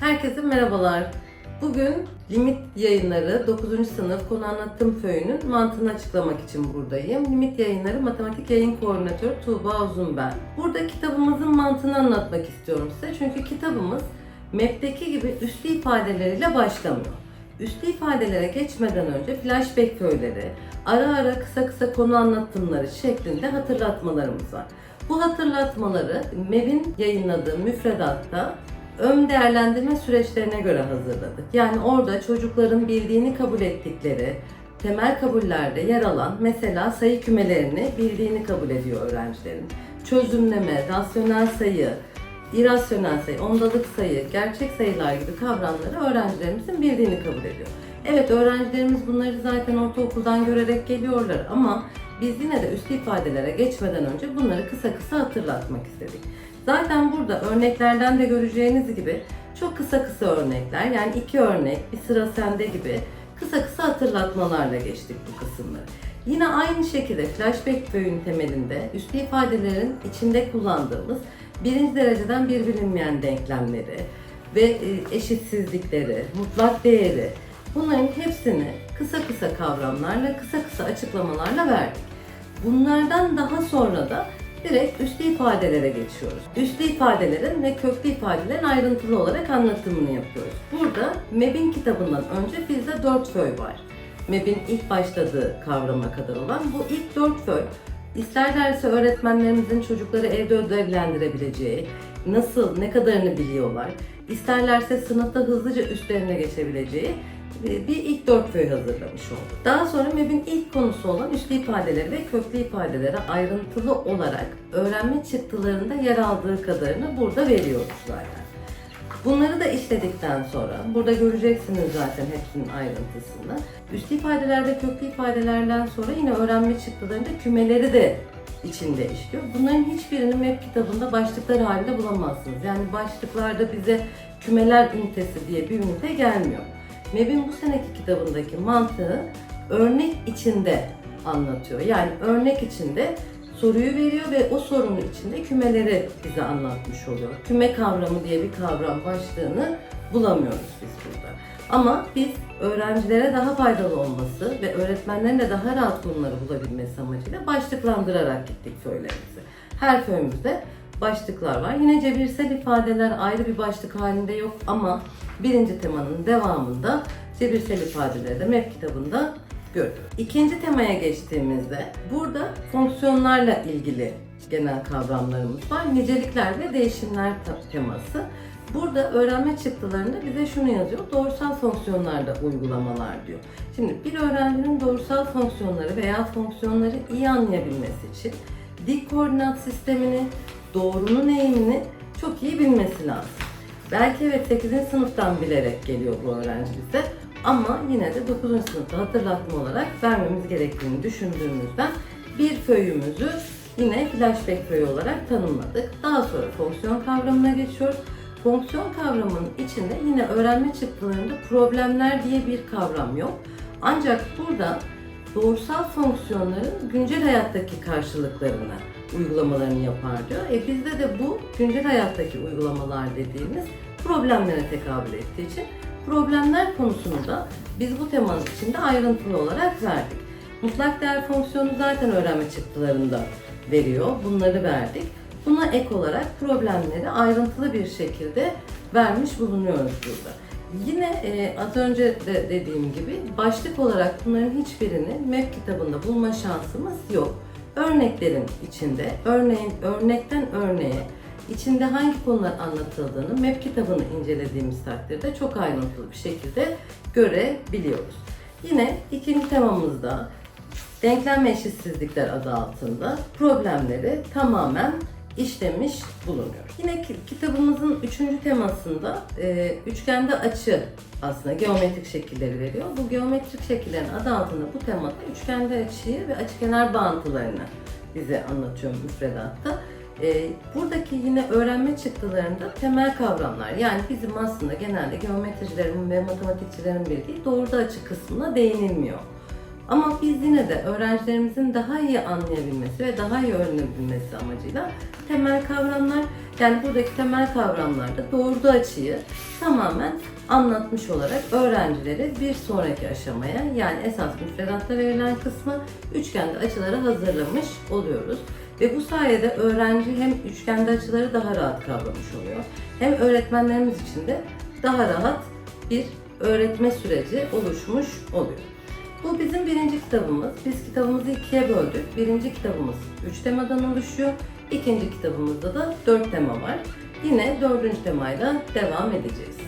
Herkese merhabalar. Bugün Limit Yayınları 9. sınıf konu anlatım föyünün mantığını açıklamak için buradayım. Limit Yayınları Matematik Yayın Koordinatörü Tuğba Uzun ben. Burada kitabımızın mantığını anlatmak istiyorum size. Çünkü kitabımız MEP'teki gibi üslü ifadeleriyle başlamıyor. Üslü ifadelere geçmeden önce flashback föyleri, ara ara kısa kısa konu anlatımları şeklinde hatırlatmalarımız var. Bu hatırlatmaları MEB'in yayınladığı müfredatta ön değerlendirme süreçlerine göre hazırladık. Yani orada çocukların bildiğini kabul ettikleri, temel kabullerde yer alan mesela sayı kümelerini bildiğini kabul ediyor öğrencilerin. Çözümleme, rasyonel sayı, irrasyonel sayı, ondalık sayı, gerçek sayılar gibi kavramları öğrencilerimizin bildiğini kabul ediyor. Evet öğrencilerimiz bunları zaten ortaokuldan görerek geliyorlar ama biz yine de üslü ifadelere geçmeden önce bunları kısa kısa hatırlatmak istedik. Zaten burada örneklerden de göreceğiniz gibi çok kısa kısa örnekler yani iki örnek bir sıra sende gibi kısa kısa hatırlatmalarla geçtik bu kısımları. Yine aynı şekilde flashback föyün temelinde üslü ifadelerin içinde kullandığımız birinci dereceden bir bilinmeyen denklemleri ve e, eşitsizlikleri, mutlak değeri bunların hepsini kısa kısa kavramlarla, kısa kısa açıklamalarla verdik. Bunlardan daha sonra da direkt üslü ifadelere geçiyoruz. Üslü ifadelerin ve köklü ifadelerin ayrıntılı olarak anlatımını yapıyoruz. Burada MEB'in kitabından önce bizde 4 föy var. MEB'in ilk başladığı kavrama kadar olan bu ilk 4 föy İsterlerse öğretmenlerimizin çocukları evde ödevlendirebileceği, nasıl, ne kadarını biliyorlar, isterlerse sınıfta hızlıca üstlerine geçebileceği bir ilk dört föy hazırlamış olduk. Daha sonra MEB'in ilk konusu olan üslü ifadeleri ve köklü ifadelere ayrıntılı olarak öğrenme çıktılarında yer aldığı kadarını burada veriyoruz zaten. Bunları da işledikten sonra, burada göreceksiniz zaten hepsinin ayrıntısını. Üslü ifadeler ve köklü ifadelerden sonra yine öğrenme çıktılarında kümeleri de içinde işliyor. Bunların hiçbirini MEP kitabında başlıklar halinde bulamazsınız. Yani başlıklarda bize kümeler ünitesi diye bir ünite gelmiyor. MEB'in bu seneki kitabındaki mantığı örnek içinde anlatıyor. Yani örnek içinde soruyu veriyor ve o sorunun içinde kümeleri bize anlatmış oluyor. Küme kavramı diye bir kavram başlığını bulamıyoruz biz burada. Ama biz öğrencilere daha faydalı olması ve öğretmenlerin de daha rahat bunları bulabilmesi amacıyla başlıklandırarak gittik föylerimizi. Her föyümüzde başlıklar var. Yine cebirsel ifadeler ayrı bir başlık halinde yok ama birinci temanın devamında cebirsel ifadeleri de MEP kitabında görüyoruz. İkinci temaya geçtiğimizde burada fonksiyonlarla ilgili genel kavramlarımız var. Nicelikler ve değişimler teması. Burada öğrenme çıktılarında bize şunu yazıyor. Doğrusal fonksiyonlarda uygulamalar diyor. Şimdi bir öğrencinin doğrusal fonksiyonları veya fonksiyonları iyi anlayabilmesi için dik koordinat sistemini, doğrunun eğimini çok iyi bilmesi lazım. Belki evet 8. sınıftan bilerek geliyor bu öğrenci bize ama yine de 9. sınıfta hatırlatma olarak vermemiz gerektiğini düşündüğümüzden bir föyümüzü yine flashback föyü olarak tanımladık. Daha sonra fonksiyon kavramına geçiyoruz. Fonksiyon kavramının içinde yine öğrenme çıktılarında problemler diye bir kavram yok. Ancak burada doğrusal fonksiyonların güncel hayattaki karşılıklarını uygulamalarını yapar diyor. E bizde de bu güncel hayattaki uygulamalar dediğimiz problemlere tekabül ettiği için problemler konusunu da biz bu temanın içinde ayrıntılı olarak verdik. Mutlak değer fonksiyonu zaten öğrenme çıktılarında veriyor. Bunları verdik. Buna ek olarak problemleri ayrıntılı bir şekilde vermiş bulunuyoruz burada. Yine e, az önce de dediğim gibi başlık olarak bunların hiçbirini MEP kitabında bulma şansımız yok. Örneklerin içinde, örneğin örnekten örneğe içinde hangi konular anlatıldığını MEP kitabını incelediğimiz takdirde çok ayrıntılı bir şekilde görebiliyoruz. Yine ikinci temamızda denklem eşitsizlikler adı altında problemleri tamamen işlemiş bulunuyor. Yine ki- kitabımızın üçüncü temasında e, üçgende açı aslında geometrik şekilleri veriyor. Bu geometrik şekillerin adı altında bu temada üçgende açıyı ve açıkenar bağıntılarını bize anlatıyor müfredatta. E, buradaki yine öğrenme çıktılarında temel kavramlar yani bizim aslında genelde geometricilerin ve matematikçilerin bildiği doğruda açı kısmına değinilmiyor. Ama biz yine de öğrencilerimizin daha iyi anlayabilmesi ve daha iyi öğrenebilmesi amacıyla temel kavramlar Yani buradaki temel kavramlarda doğurduğu açıyı tamamen anlatmış olarak öğrencileri bir sonraki aşamaya yani esas müfredatta verilen kısmı üçgende açıları hazırlamış oluyoruz. Ve bu sayede öğrenci hem üçgende açıları daha rahat kavramış oluyor. Hem öğretmenlerimiz için de daha rahat bir öğretme süreci oluşmuş oluyor. Bu bizim birinci kitabımız. Biz kitabımızı ikiye böldük. Birinci kitabımız üç temadan oluşuyor. İkinci kitabımızda da dört tema var. Yine dördüncü temayla devam edeceğiz.